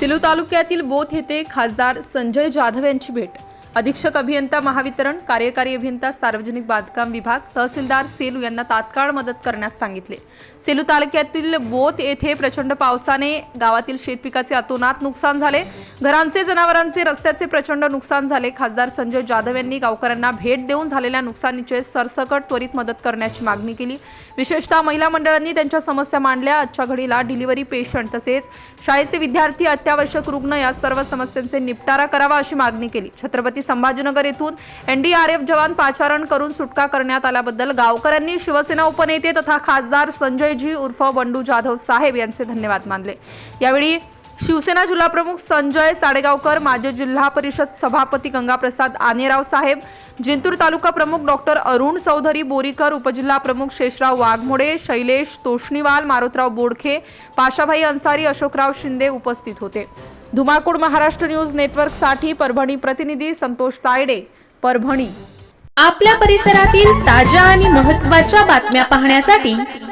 सिलू तालुक्यातील बोथ येथे खासदार संजय जाधव यांची भेट. अधीक्षक अभियंता महावितरण कार्यकारी अभियंता सार्वजनिक बांधकाम विभाग तहसीलदार सेलू यांना तात्काळ मदत करण्यास सांगितले. सेलू तालुक्यातील बोत येथे प्रचंड पावसाने गावातील शेतपिकाचे अतोनात नुकसान झाले. घरांचे जनावरांचे रस्त्याचे प्रचंड नुकसान झाले. खासदार संजय जाधव यांनी गावकऱ्यांना भेट देऊन झालेल्या नुकसानीचे सरसकट त्वरित मदत करण्याची मागणी केली. विशेषतः महिला मंडळांनी त्यांच्या समस्या मांडल्या. आजच्या घडीला डिलिव्हरी पेशंट तसेच शाळेचे विद्यार्थी अत्यावश्यक रुग्ण या सर्व समस्यांचे निपटारा करावा अशी मागणी केली. छत्रपती संभाजीनगर येथून एनडीआरएफ जवान पाचारण करून सुटका करण्यात आल्याबद्दल गावकऱ्यांनी शिवसेना उपनेते तथा खासदार संजय जी उर्फ बंडू जाधव साहेब यांचे धन्यवाद मानले. यावेळी शिवसेना जिल्हाप्रमुख संजय साडेगावकर माजी जिल्हा परिषद सभापती गंगाप्रसाद आनेराव साहेब जिंतूर तालुका प्रमुख डॉक्टर अरुण चौधरी बोरीकर उपजिल्हा प्रमुख शेषराव वाघमोडे शैलेश तोष्णीवाल मारुतराव बोडखे पाशाभाई अन्सारी अशोकराव शिंदे उपस्थित होते. धुमाकूळ महाराष्ट्र न्यूज नेटवर्कसाठी परभणी प्रतिनिधी संतोष तायडे परभणी. आपल्या परिसरातील ताज्या आणि महत्त्वाच्या बातम्या पाहण्यासाठी